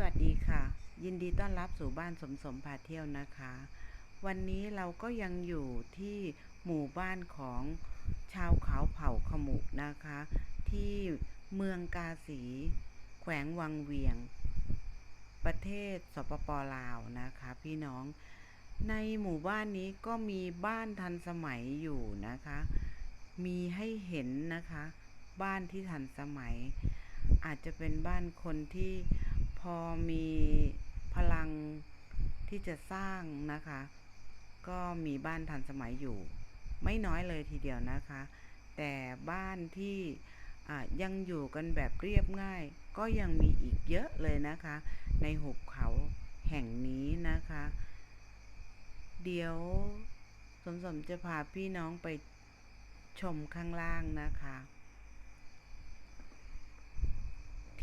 สวัสดีค่ะ ยินดีต้อนรับสู่บ้านสมสมพาเที่ยวนะคะ วันนี้เราก็ยังอยู่ที่หมู่บ้านของชาวเขาเผ่าขมุนะคะ ที่เมืองกาสี แขวงวังเวียง ประเทศสปปลาวนะคะพี่น้องในหมู่บ้านนี้ก็มีบ้านทันสมัยอยู่นะคะ มีให้เห็นนะคะ บ้านที่ทันสมัย อาจจะเป็นบ้านคนที่ พอมีพลังที่จะสร้างนะคะ ก็มีบ้านทันสมัยอยู่ ไม่น้อยเลยทีเดียวนะคะ แต่บ้านที่ยังอยู่กันแบบเรียบง่าย ก็ยังมีอีกเยอะเลยนะคะ ในหุบเขาแห่งนี้นะคะ เดี๋ยวสมสมจะพาพี่น้องไปชมข้างล่างนะคะ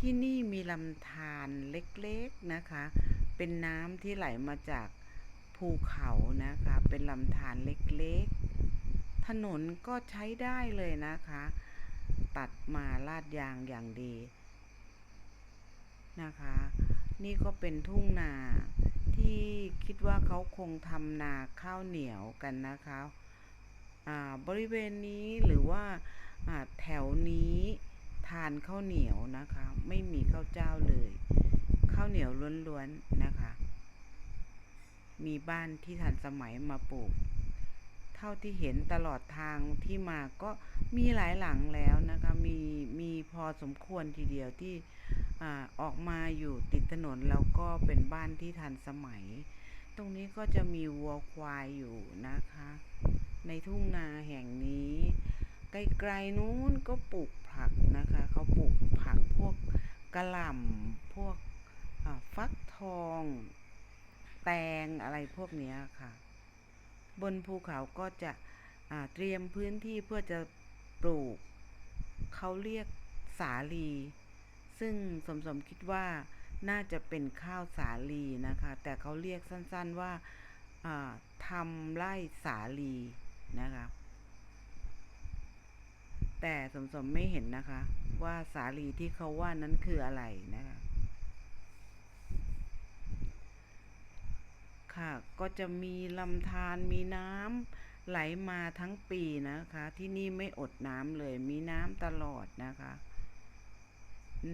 ที่นี่มีลำธารเล็กๆนะคะ เป็นน้ำที่ไหลมาจากภูเขานะคะ เป็นลำธารเล็กๆ ถนนก็ใช้ได้เลยนะคะ ตัดมาลาดยางอย่างดีนะคะ นี่ก็เป็นทุ่งนาที่คิดว่าเขาคงทำนาข้าวเหนียวกันนะคะอ่าบริเวณนี้หรือว่าอ่าแถวนี้ ทานข้าวเหนียวนะคะ ไม่มีข้าวเจ้าเลย ข้าวเหนียวล้วนๆนะคะ มีบ้านที่ทันสมัยมาปลูก เท่าที่เห็นตลอดทางที่มาก็มีหลายหลังแล้วนะคะ มีมีพอสมควรทีเดียวที่อออกมาอยู่ติดถนนแล้วก็เป็นบ้านที่ทันสมัย ตรงนี้ก็จะมีวัวควายอยู่นะคะ ในทุ่งนาแห่งนี้ ไกลๆนู้นก็ปลูกผักนะคะเขาปลูกผักพวกกระหล่ำพวกฟักทอง แตงอะไรพวกนี้ค่ะ บนภูเขาก็จะเตรียมพื้นที่เพื่อจะปลูกเขาเรียกสาลี ซึ่งสมสมคิดว่าน่าจะเป็นข้าวสาลีนะคะ แต่เขาเรียกสั้นๆว่าทำไร่สาลีนะคะ แต่สมสมไม่เห็นนะคะ ว่าสาลีที่เขาว่านั้นคืออะไรนะคะ ค่ะก็จะมีลำธารมีน้ำไหลมาทั้งปีนะคะ ที่นี่ไม่อดน้ำเลยมีน้ำตลอดนะคะ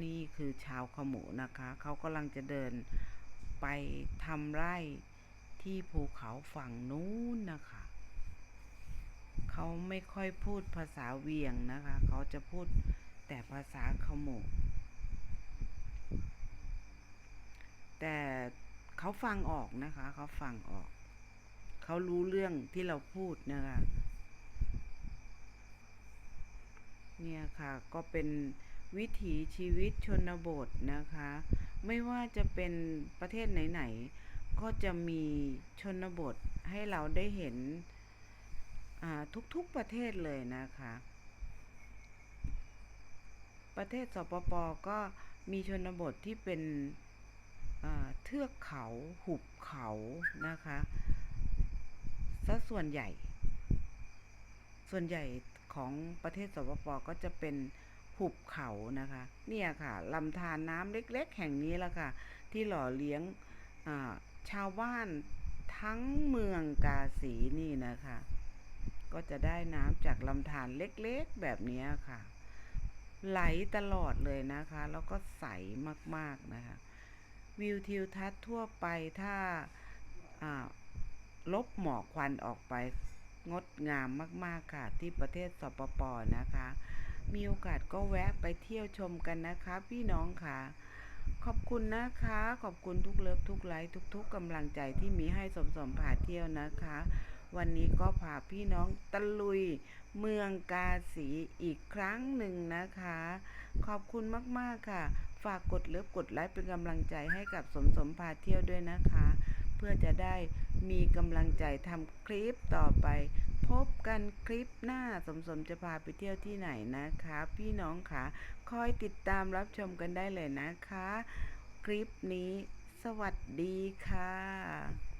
นี่คือชาวขมุนะคะ เขากำลังจะเดินไปทำไร่ที่ภูเขาฝั่งนู้นนะคะ เขาไม่ค่อยพูดภาษาเวียงนะคะ เขาจะพูดแต่ภาษาขมุแต่เขาฟังออกนะคะ เขาฟังออก เขารู้เรื่องที่เราพูดนะคะเนี่ยค่ะก็เป็นวิถีชีวิตชนบทนะคะ ไม่ว่าจะเป็นประเทศไหน ๆ ก็จะมีชนบทให้เราได้เห็น ทุกๆประเทศเลยนะคะ ประเทศสปปก็มีชนบทที่เป็นเทือกเขาหุบเขานะคะซะส่วนใหญ่ ส่วนใหญ่ของประเทศสปปก็จะเป็นหุบเขานะคะ เนี่ยค่ะลำธารน้ำเล็กๆ แห่งนี้แหละค่ะ ที่หล่อเลี้ยงชาวบ้านทั้งเมืองกาสีนี่นะคะ ก็จะได้น้ำจากลำธารเล็กๆแบบนี้ค่ะ ไหลตลอดเลยนะคะ แล้วก็ใสมากๆนะคะ วิวทิวทัศน์ทั่วไปถ้าอ่าลบหมอกควันออกไปงดงามมาก ๆ ค่ะ ที่ประเทศสปปนะคะ มีโอกาสก็แวะไปเที่ยวชมกันนะคะ พี่น้องค่ะ ขอบคุณนะคะ ขอบคุณทุกเลิฟทุกไลค์ทุกๆกำลังใจที่มีให้สมสมผ่าเที่ยวนะคะ วันนี้ก็พาพี่น้องตะลุยเมืองกาสีอีกครั้งหนึ่งนะคะ ขอบคุณมาก ๆ ค่ะ ฝากกดเลิฟกดไลค์เป็นกำลังใจให้กับสมสมพาเที่ยวด้วยนะคะ เพื่อจะได้มีกำลังใจทำคลิปต่อไป พบกันคลิปหน้าสมสมจะพาไปเที่ยวที่ไหนนะคะ พี่น้องค่ะคอยติดตามรับชมกันได้เลยนะคะ คลิปนี้ สวัสดีค่ะ